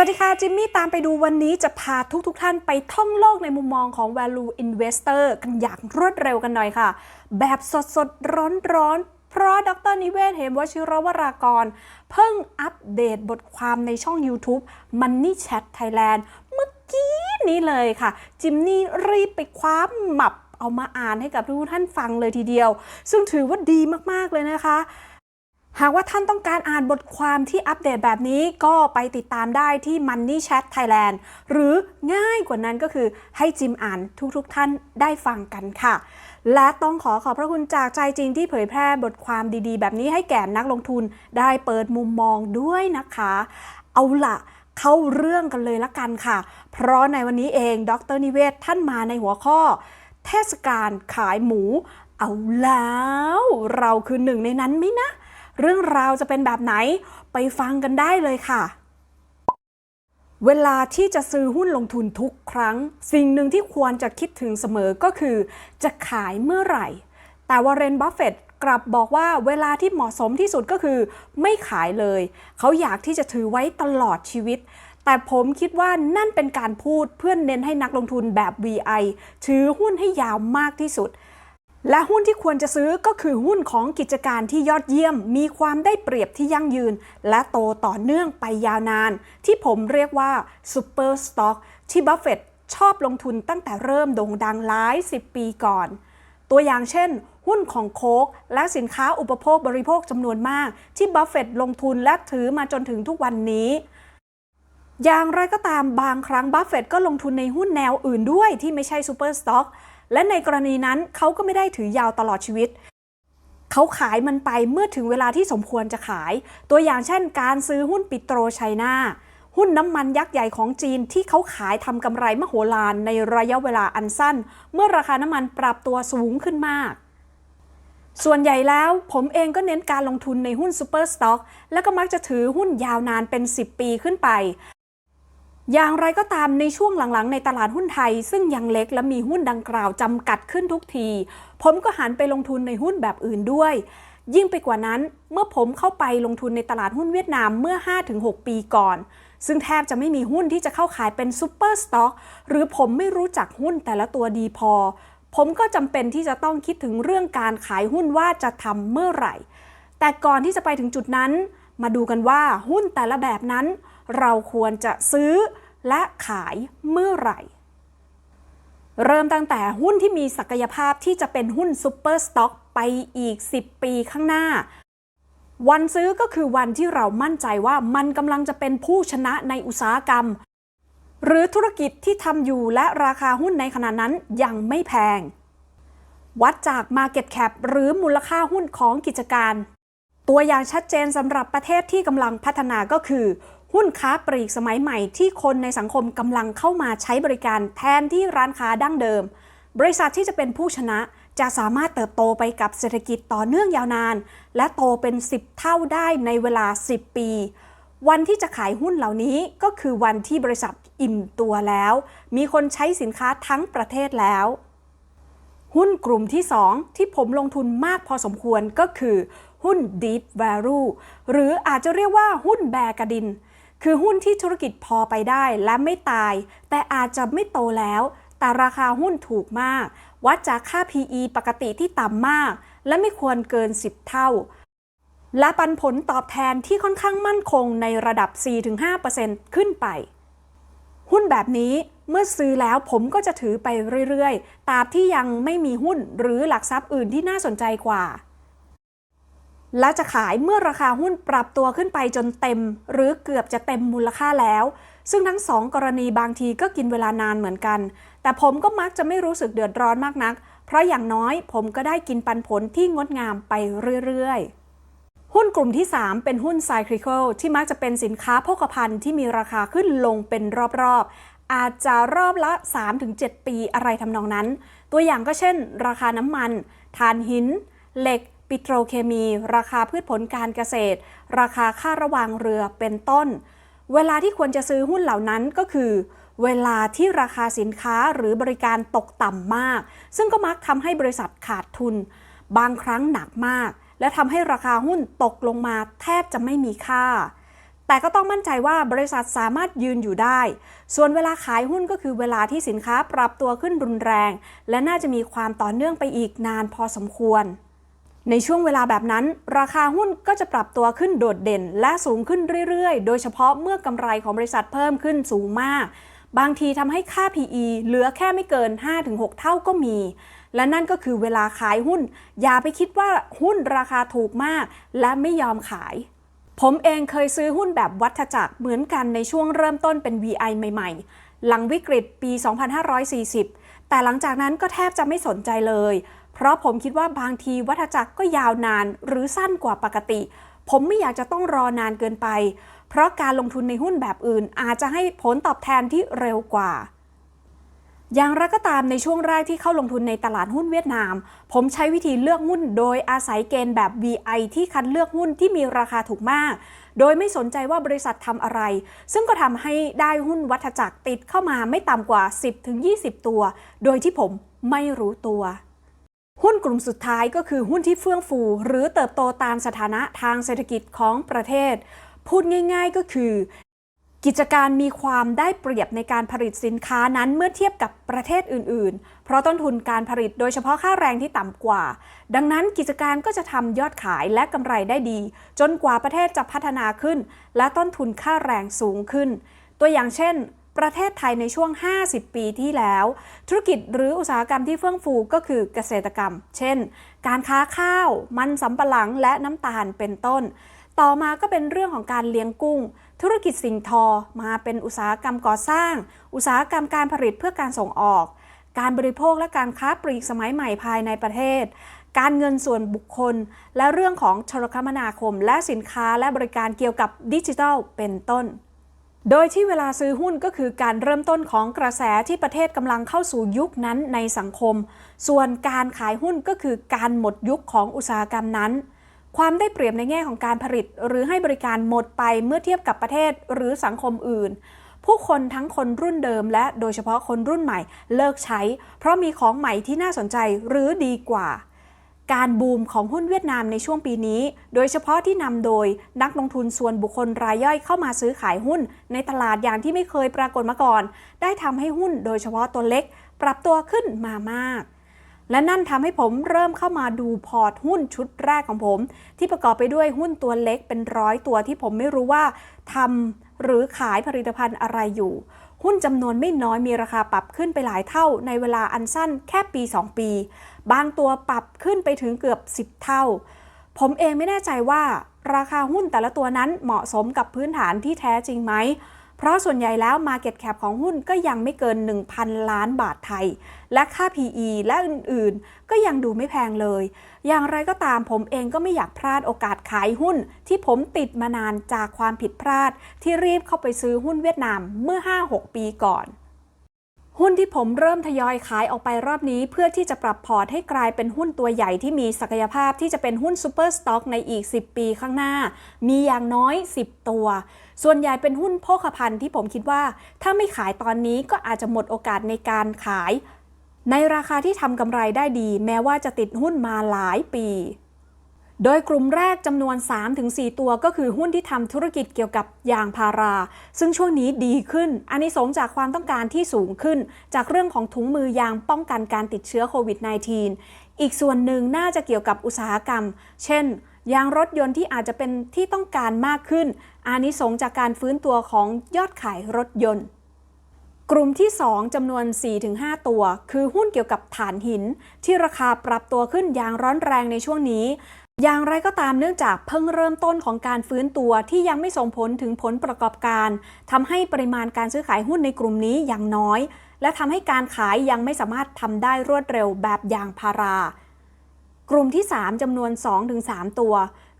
วัสดีค่ะ จิมมี่ตามไปดูวันนี้จะพาทุกๆทท่านไปท่องโลกในมุมมองของ value investor กันอย่างรวดเร็วกันหน่อยค่ะ แบบสดๆร้อนๆเพราะดรนิเวศเหมวชิรวรากร เพิ่งอัปเดตบทความในช่อง YouTube Money Chat Thailand เมื่อกี้นี้เลยค่ะ จิมนี่รีบไปคว้าหมับเอามาอ่านให้กับทุกท่านฟังเลยทีเดียว ซึ่งถือว่าดีมากๆเลยนะคะ หากว่าท่านต้องการอ่านบทความที่อัปเดตแบบนี้ก็ไปติดตามได้ที่ Money Chat Thailand หรือง่ายกว่านั้นก็คือให้จิมอ่านทุกๆทท่านได้ฟังกันค่ะ และต้องขอขอบพระคุณจากใจจริงที่เผยแพร่บทความดีๆ แบบนี้ให้แก่นักลงทุนได้เปิดมุมมองด้วยนะคะ เอาละเข้าเรื่องกันเลยละกันค่ะ เพราะในวันนี้เองดรนิเวศท่านมาในหัวข้อ เทศกาลขายหมู เอาแล้ว เราคือหนึ่งในนั้นไหมนะ เรื่องราวจะเป็นแบบไหนไปฟังกันได้เลยค่ะ เวลาที่จะซื้อหุ้นลงทุนทุกครั้ง สิ่งหนึ่งที่ควรจะคิดถึงเสมอก็คือ จะขายเมื่อไหร่ แต่วอร์เรนบัฟเฟตต์กลับบอกว่าเวลาที่เหมาะสมที่สุดก็คือ ไม่ขายเลย เขาอยากที่จะถือไว้ตลอดชีวิต แต่ผมคิดว่านั่นเป็นการพูดเพื่อนเน้นให้นักลงทุนแบบ VI ถือหุ้นให้ยาวมากที่สุด และหุ้นที่ควรจะซื้อก็คือหุ้นของกิจการที่ยอดเยี่ยม มีความได้เปรียบที่ยั่งยืน และโตต่อเนื่องไปยาวนาน ที่ผมเรียกว่าซูเปอร์สต็อกที่บัฟเฟตต์ชอบลงทุนตั้งแต่เริ่มโด่งดังหลายสิบปีก่อน ตัวอย่างเช่น หุ้นของโคกและสินค้าอุปโภคบริโภคจำนวนมาก ที่บัฟเฟตต์ลงทุนและถือมาจนถึงทุกวันนี้อย่างไรก็ตามบางครั้งบัฟเฟตต์ก็ลงทุนในหุ้นแนวอื่นด้วยที่ไม่ใช่ซูเปอร์สต็อก และในกรณีนั้นเขาก็ไม่ได้ถือยาวตลอดชีวิต เขาขายมันไปเมื่อถึงเวลาที่สมควรจะขาย ตัวอย่างเช่น การซื้อหุ้นปิโตรไชน่าหุ้นน้ำมันยักษ์ใหญ่ของจีนที่เขาขายทำกำไรมโหฬารในระยะเวลาอันสั้น เมื่อราคาน้ำมันปรับตัวสูงขึ้นมาก ส่วนใหญ่แล้วผมเองก็เน้นการลงทุนในหุ้นซูเปอร์สต็อกและก็มักจะถือหุ้นยาวนานเป็น 10 ปีขึ้นไป อย่างไรก็ตามในช่วงหลังๆ ในตลาดหุ้นไทย ซึ่งยังเล็กและมีหุ้นดังกล่าวจำกัดขึ้นทุกที ผมก็หันไปลงทุนในหุ้นแบบอื่นด้วย ยิ่งไปกว่านั้นเมื่อผมเข้าไปลงทุนในตลาดหุ้นเวียดนามเมื่อ 5-6 ปีก่อน ซึ่งแทบจะไม่มีหุ้นที่จะเข้าขายเป็นซูเปอร์สต็อกหรือผมไม่รู้จักหุ้นแต่ละตัวดีพอ ผมก็จำเป็นที่จะต้องคิดถึงเรื่องการขายหุ้นว่าจะทำเมื่อไหร่ แต่ก่อนที่จะไปถึงจุดนั้น มาดูกันว่าหุ้นแต่ละแบบนั้น เราควรจะซื้อและขายเมื่อไหร่ เริ่มตั้งแต่หุ้นที่มีศักยภาพที่จะเป็นหุ้นซูเปอร์สต็อกไปอีก 10 ปีข้างหน้า วันซื้อก็คือวันที่เรามั่นใจว่ามันกำลังจะเป็นผู้ชนะในอุตสาหกรรม หรือธุรกิจที่ทำอยู่และราคาหุ้นในขณะนั้นยังไม่แพง วัดจาก Market Cap หรือมูลค่าหุ้นของกิจการ ตัวอย่างชัดเจนสำหรับประเทศที่กำลังพัฒนาก็คือ หุ้นค้าปลีกสมัยใหม่ที่คนในสังคมกำลังเข้ามาใช้บริการแทนที่ร้านค้าดั้งเดิม บริษัทที่จะเป็นผู้ชนะจะสามารถเติบโตไปกับเศรษฐกิจต่อเนื่องยาวนาน และโตเป็น 10 เท่าได้ในเวลา 10 ปี วันที่จะขายหุ้นเหล่านี้ก็คือวันที่บริษัทอิ่มตัวแล้ว มีคนใช้สินค้าทั้งประเทศแล้ว หุ้นกลุ่มที่ 2 ที่ผมลงทุนมากพอสมควรก็คือ หุ้น Deep Value หรืออาจจะเรียกว่าหุ้นแบกระดิน คือหุ้นที่ธุรกิจพอไปได้และไม่ตาย แต่อาจจะไม่โตแล้ว แต่ราคาหุ้นถูกมาก วัดจากค่า PE ปกติที่ต่ำมาก และไม่ควรเกิน 10 เท่า และปันผลตอบแทนที่ค่อนข้างมั่นคงในระดับ 4-5%ขึ้นไป หุ้นแบบนี้เมื่อซื้อแล้วผมก็จะถือไปเรื่อยๆตราบที่ยังไม่มีหุ้นหรือหลักทรัพย์อื่นที่น่าสนใจกว่า และจะขายเมื่อราคาหุ้นปรับตัวขึ้นไปจนเต็ม หรือเกือบจะเต็มมูลค่าแล้ว ซึ่งทั้งสองกรณีบางทีก็กินเวลานานเหมือนกัน แต่ผมก็มักจะไม่รู้สึกเดือดร้อนมากนัก เพราะอย่างน้อยผมก็ได้กินปันผลที่งดงามไปเรื่อยๆ หุ้นกลุ่มที่ 3 เป็นหุ้น Cyclical ที่มักจะเป็นสินค้าโภคภัณฑ์ที่มีราคาขึ้นลงเป็นรอบๆ อาจจะรอบละ 3-7 ปีอะไรทำนองนั้น ตัวอย่างก็เช่น ราคาน้ำมันถ่านหิน เหล็ก ปิโตรเคมี ราคาพืชผลการเกษตร ราคาค่าระวางเรือเป็นต้น เวลาที่ควรจะซื้อหุ้นเหล่านั้นก็คือ เวลาที่ราคาสินค้าหรือบริการตกต่ำมาก ซึ่งก็มักทำให้บริษัทขาดทุน บางครั้งหนักมาก และทำให้ราคาหุ้นตกลงมาแทบจะไม่มีค่าแต่ก็ต้องมั่นใจว่าบริษัทสามารถยืนอยู่ได้ ส่วนเวลาขายหุ้นก็คือเวลาที่สินค้าปรับตัวขึ้นรุนแรง และน่าจะมีความต่อเนื่องไปอีกนานพอสมควร ในช่วงเวลาแบบนั้น ราคาหุ้นก็จะปรับตัวขึ้นโดดเด่น และสูงขึ้นเรื่อยๆ โดยเฉพาะเมื่อกำไรของบริษัทเพิ่มขึ้นสูงมาก บางทีทำให้ค่า PE เหลือแค่ไม่เกิน 5-6 เท่าก็มี และนั่นก็คือเวลาขายหุ้น อย่าไปคิดว่าหุ้นราคาถูกมาก และไม่ยอมขาย ผมเองเคยซื้อหุ้นแบบวัฏจักรเหมือนกันในช่วงเริ่มต้นเป็น VI ใหม่ๆ หลังวิกฤตปี 2540 แต่หลังจากนั้นก็แทบจะไม่สนใจเลย เพราะผมคิดว่าบางทีวัฏจักรก็ยาวนานหรือสั้นกว่าปกติ ผมไม่อยากจะต้องรอนานเกินไป เพราะการลงทุนในหุ้นแบบอื่น อาจจะให้ผลตอบแทนที่เร็วกว่า อย่างไรก็ตามในช่วงแรกที่เข้าลงทุนในตลาดหุ้นเวียดนาม ผมใช้วิธีเลือกหุ้นโดยอาศัยเกณฑ์แบบ VI ที่คัดเลือกหุ้นที่มีราคาถูกมาก โดยไม่สนใจว่าบริษัททำอะไร ซึ่งก็ทำให้ได้หุ้นวัฏจักรติดเข้ามาไม่ต่ำกว่า 10-20 ตัว โดยที่ผมไม่รู้ตัว หุ้นกลุ่มสุดท้ายก็คือหุ้นที่เฟื่องฟู หรือเติบโตตามสถานะทางเศรษฐกิจของประเทศ พูดง่าย ๆก็คือ กิจการมีความได้เปรียบในการผลิตสินค้านั้นเมื่อเทียบกับประเทศอื่น ๆ เพราะต้นทุนการผลิตโดยเฉพาะค่าแรงที่ต่ำกว่า ดังนั้นกิจการก็จะทำยอดขายและกำไรได้ดี จนกว่าประเทศจะพัฒนาขึ้น และต้นทุนค่าแรงสูงขึ้น ตัวอย่างเช่น ประเทศไทยในช่วง 50 ปีที่แล้ว ธุรกิจหรืออุตสาหกรรมที่เฟื่องฟูก็คือเกษตรกรรม เช่น การค้าข้าว มันสำปะหลังและน้ำตาลเป็นต้น ต่อมาก็เป็นเรื่องของการเลี้ยงกุ้ง ธุรกิจสิ่งทอมาเป็นอุตสาหกรรมก่อสร้าง อุตสาหกรรมการผลิตเพื่อการส่งออก การบริโภคและการค้าปลีกสมัยใหม่ภายในประเทศการเงินส่วนบุคคล และเรื่องของโทรคมนาคม และสินค้าและบริการเกี่ยวกับดิจิทัลเป็นต้น โดยที่เวลาซื้อหุ้นก็คือการเริ่มต้นของกระแสที่ประเทศกำลังเข้าสู่ยุคนั้นในสังคม ส่วนการขายหุ้นก็คือการหมดยุคของอุตสาหกรรมนั้น ความได้เปรียบในแง่ของการผลิต หรือให้บริการหมดไปเมื่อเทียบกับประเทศหรือสังคมอื่น ผู้คนทั้งคนรุ่นเดิม และโดยเฉพาะคนรุ่นใหม่เลิกใช้ เพราะมีของใหม่ที่น่าสนใจหรือดีกว่า การบูมของหุ้นเวียดนามในช่วงปีนี้ โดยเฉพาะที่นำโดยนักลงทุนส่วนบุคคลรายย่อยเข้ามาซื้อขายหุ้น ในตลาดอย่างที่ไม่เคยปรากฏมาก่อน ได้ทำให้หุ้นโดยเฉพาะตัวเล็ก ปรับตัวขึ้นมามาก และนั่นทำให้ผมเริ่มเข้ามาดูพอร์ตหุ้นชุดแรกของผม ที่ประกอบไปด้วยหุ้นตัวเล็กเป็นร้อยตัวที่ผมไม่รู้ว่าทำหรือขายผลิตภัณฑ์อะไรอยู่หุ้นจำนวนไม่น้อยมีราคาปรับขึ้นไปหลายเท่าในเวลาอันสั้นแค่ปี 2 ปีบางตัวปรับขึ้นไปถึงเกือบ 10 เท่า ผมเองไม่แน่ใจว่าราคาหุ้นแต่ละตัวนั้นเหมาะสมกับพื้นฐานที่แท้จริงไหม เพราะส่วนใหญ่แล้ว Market Cap ของหุ้นก็ยังไม่เกิน 1,000 ล้านบาทไทย และค่า PE และอื่นๆ ก็ยังดูไม่แพงเลย อย่างไรก็ตามผมเองก็ไม่อยากพลาดโอกาสขายหุ้น ที่ผมติดมานานจากความผิดพลาด ที่รีบเข้าไปซื้อหุ้นเวียดนามเมื่อ 5-6 ปีก่อน หุ้นที่ผมเริ่มทยอยขายออกไปรอบนี้ เพื่อที่จะปรับพอร์ตให้กลายเป็นหุ้นตัวใหญ่ที่มีศักยภาพที่จะเป็นหุ้นซูเปอร์สต็อกในอีก 10 ปีข้างหน้า มีอย่างน้อย 10 ตัว ส่วนใหญ่เป็นหุ้นโภคภัณฑ์ที่ผมคิดว่า ถ้าไม่ขายตอนนี้ก็อาจจะหมดโอกาสในการขาย ในราคาที่ทำกำไรได้ดี แม้ว่าจะติดหุ้นมาหลายปี โดยกลุ่มแรกจำนวน 3-4 ตัวก็คือหุ้นที่ทำธุรกิจเกี่ยวกับยางพารา ซึ่งช่วงนี้ดีขึ้นอันนี้สงจากความต้องการที่สูงขึ้น จากเรื่องของถุงมือยางป้องกันการติดเชื้อโควิด -19 อีกส่วนหนึ่งน่าจะเกี่ยวกับอุตสาหกรรม เช่น ยางรถยนต์ที่อาจจะเป็นที่ต้องการมากขึ้นอานิสงส์จากการฟื้นตัวของยอดขายรถยนต์กลุ่มที่ 2จำนวน 4-5 ตัว คือหุ้นเกี่ยวกับถ่านหิน ที่ราคาปรับตัวขึ้นอย่างร้อนแรงในช่วงนี้ อย่างไรก็ตามเนื่องจากเพิ่งเริ่มต้นของการฟื้นตัวที่ยังไม่ส่งผลถึงผลประกอบการทำให้ปริมาณการซื้อขายหุ้นในกลุ่มนี้ย่างน้อย และทำให้การขายยังไม่สามารถทำได้รวดเร็วแบบยางพารา กลุ่มที่ 3จำนวน 2-3 ตัว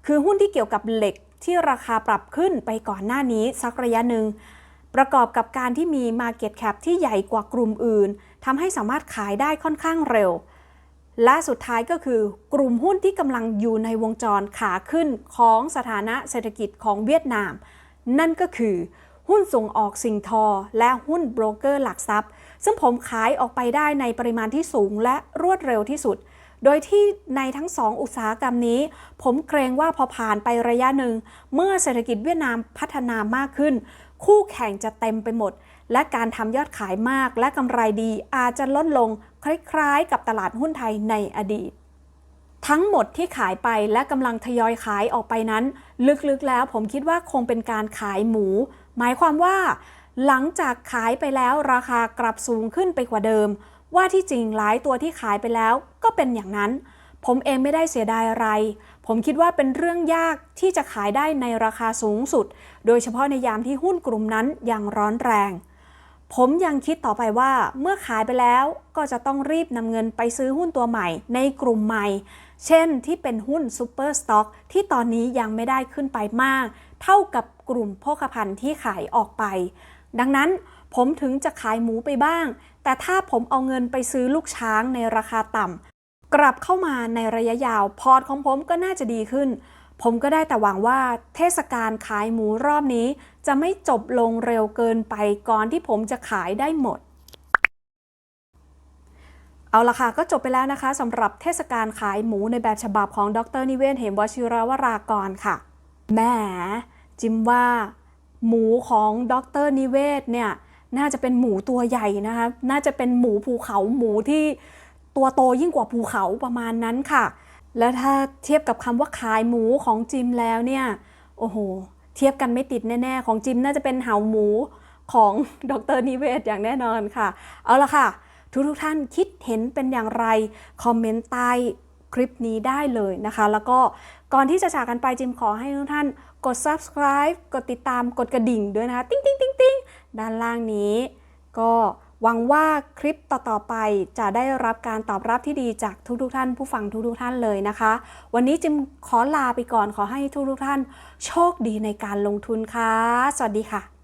คือหุ้นที่เกี่ยวกับเหล็กที่ราคาปรับขึ้นไปก่อนหน้านี้สักระยะหนึ่งประกอบกับการที่มี Market Cap ที่ใหญ่กว่ากลุ่มอื่นทำให้สามารถขายได้ค่อนข้างเร็ว และสุดท้ายก็คือกลุ่มหุ้นที่กำลังอยู่ในวงจรขาขึ้นของสถานะเศรษฐกิจของเวียดนาม นั่นก็คือ หุ้นส่งออกสิ่งทอ และหุ้นโบรกเกอร์หลักทรัพย์ ซึ่งผมขายออกไปได้ในปริมาณที่สูงและรวดเร็วที่สุด โดยที่ในทั้งสองอุตสาหกรรมนี้ ผมเกรงว่าพอผ่านไประยะหนึ่ง เมื่อเศรษฐกิจเวียดนามพัฒนามากขึ้น คู่แข่งจะเต็มไปหมด และการทำยอดขายมากและกำไรดีอาจจะลดลง คล้ายๆ กับตลาดหุ้นไทยในอดีต ทั้งหมดที่ขายไปและกำลังทยอยขายออกไปนั้น ลึกๆแล้วผมคิดว่าคงเป็นการขายหมู หมายความว่า หลังจากขายไปแล้วราคากลับสูงขึ้นไปกว่าเดิม ว่าที่จริงหลายตัวที่ขายไปแล้วก็เป็นอย่างนั้น ผมเองไม่ได้เสียดายอะไร ผมคิดว่าเป็นเรื่องยากที่จะขายได้ในราคาสูงสุด โดยเฉพาะในยามที่หุ้นกลุ่มนั้นยังร้อนแรง ผมยังคิดต่อไปว่าเมื่อขายไปแล้วก็จะต้องรีบนำเงินไปซื้อหุ้นตัวใหม่ ในกลุ่มใหม่ เช่นที่เป็นหุ้นซูเปอร์สต็อกที่ตอนนี้ยังไม่ได้ขึ้นไปมาก เท่ากับกลุ่มโภคภัณฑ์ที่ขายออกไป ดังนั้นผมถึงจะขายหมูไปบ้าง แต่ถ้าผมเอาเงินไปซื้อลูกช้างในราคาต่ำกลับเข้ามาในระยะยาวพอร์ตของผมก็น่าจะดีขึ้น ผมก็ได้แต่หวังว่าเทศกาลขายหมูรอบนี้ จะไม่จบลงเร็วเกินไปก่อนที่ผมจะขายได้หมด เอาละค่ะก็จบไปแล้วนะคะสำหรับเทศกาลขายหมูในแบบฉบับของดรนิเวศเหมวชิรวรากรค่ะแหมจิมว่า หมูของดรนิเวศเนี่ยน่าจะเป็นหมูตัวใหญ่นะคะน่าจะเป็นหมูภูเขาหมูที่ตัวโตยิ่งกว่าภูเขาประมาณนั้นค่ะ แล้วถ้าเทียบกับคำว่าขายหมูของจิมแล้วเนี่ย โอ้โห เทียบกันไม่ติดแน่ ๆ ของจิมน่าจะเป็นเหาหมูของดรนิเวศอย่างแน่นอนค่ะ เอาละค่ะ ทุกทุกท่านคิดเห็นเป็นอย่างไร คอมเมนต์ใต้คลิปนี้ได้เลยนะคะ แล้วก็ก่อนที่จะจากกันไปจิมขอให้ทุกท่านกด subscribe กดติดตามกดกระดิ่งด้วยนะคะ ติ๊งติ๊งติ๊งติ๊งด้านล่างนี้ก็ หวังว่าคลิปต่อๆไปจะได้รับการตอบรับที่ดีจากทุกๆท่านผู้ฟังทุกๆท่านเลยนะคะ วันนี้จิมขอลาไปก่อนขอให้ทุกๆท่าน โชคดีในการลงทุนค่ะ สวัสดีค่ะ